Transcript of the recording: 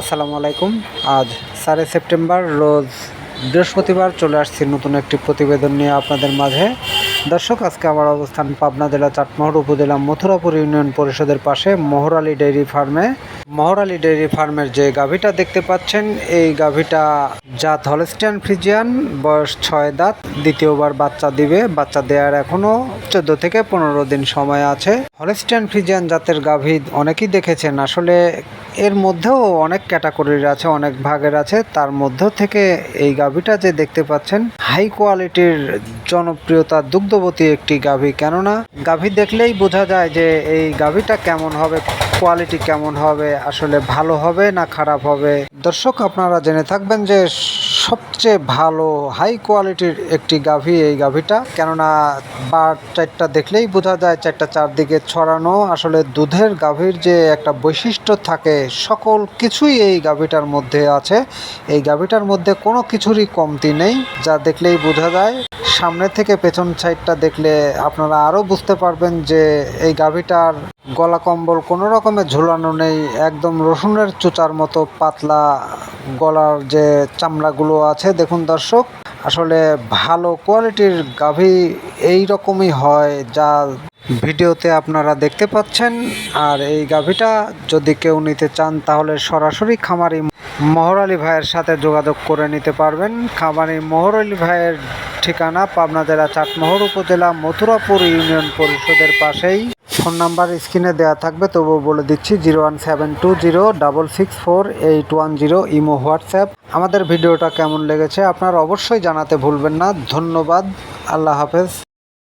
আসসালামু আলাইকুম। আজ সাড়ে সেপ্টেম্বর, রোজ বৃহস্পতিবার চলে আসছি নতুন একটি প্রতিবেদন নিয়ে আপনাদের মাঝে। দর্শক, আজকে আমার অবস্থান পাবনা জেলা চাটমোহর উপজেলা মথুরাপুর ইউনিয়ন পরিষদের পাশে মোহরালি ডেইরি ফার্মে। মোহরালি ডেইরি ফার্মের যে গাভীটা দেখতে পাচ্ছেন, এই গাভীটা জাত হলস্টিয়ান ফ্রিজিয়ান, বয়স ছয় দাঁত, দ্বিতীয়বার বাচ্চা দিবে। বাচ্চা দেওয়ার এখনও চোদ্দ থেকে পনেরো দিন সময় আছে। হলস্টিয়ান ফ্রিজিয়ান জাতের গাভী অনেকেই দেখেছেন, আসলে এর মধ্যেও অনেক ক্যাটাগরির আছে, অনেক ভাগের আছে। তার মধ্য থেকে এই গাভীটা যে দেখতে পাচ্ছেন, হাই কোয়ালিটির জনপ্রিয়তা দুগ্ধবতী একটি গাভী কেননা গাভী দেখলেই বোঝা যায় যে এই গাভীটা কেমন হবে। কোয়ালিটি কেমন হবে, আসলে ভালো হবে না খারাপ হবে? দর্শক, আপনারা জেনে থাকবেন যে সবচেয়ে ভালো হাই কোয়ালিটির একটি গাভী এই গাভীটা। কেননা বার চারটা দেখলেই বোঝা যায় চারটা চারদিকে ছড়ানো। আসলে দুধের গাভীর যে একটা বৈশিষ্ট্য থাকে, সকল কিছুই এই গাভীটার মধ্যে আছে। এই গাভীটার মধ্যে কোনো কিছুরই কমতি নেই, যা দেখলেই বোঝা যায়। সামনে থেকে পেছন সাইডটা দেখলে আপনারা আরও বুঝতে পারবেন যে এই গাভীটার গলা কম্বল কোনো রকমের ঝুলানো নেই, একদম রসুনের চোচার মতো পাতলা গলার যে চামড়াগুলো আছে, দেখুন দর্শক, আসলে ভালো কোয়ালিটির গাভী এই রকমই হয় যা ভিডিওতে আপনারা দেখতে পাচ্ছেন। আর এই গাভীটা যদি কেউ নিতে চান, তাহলে সরাসরি খামারি মহর আলী ভাইয়ের সাথে যোগাযোগ করে নিতে পারবেন। খামারি মহর আলী ভাইয়ের ঠিকানা পাবনা জেলা চাটমোহর উপজেলা মথুরাপুর ইউনিয়ন পরিষদের পাশেই। ফোন নাম্বার স্ক্রিনে দেওয়া থাকবে, তবুও বলে দিচ্ছি, zero one seven two zero double six four eight one zero imo WhatsApp. আমাদের ভিডিওটা কেমন লেগেছে আপনারা অবশ্যই জানাতে ভুলবেন না। ধন্যবাদ। আল্লাহ হাফেজ।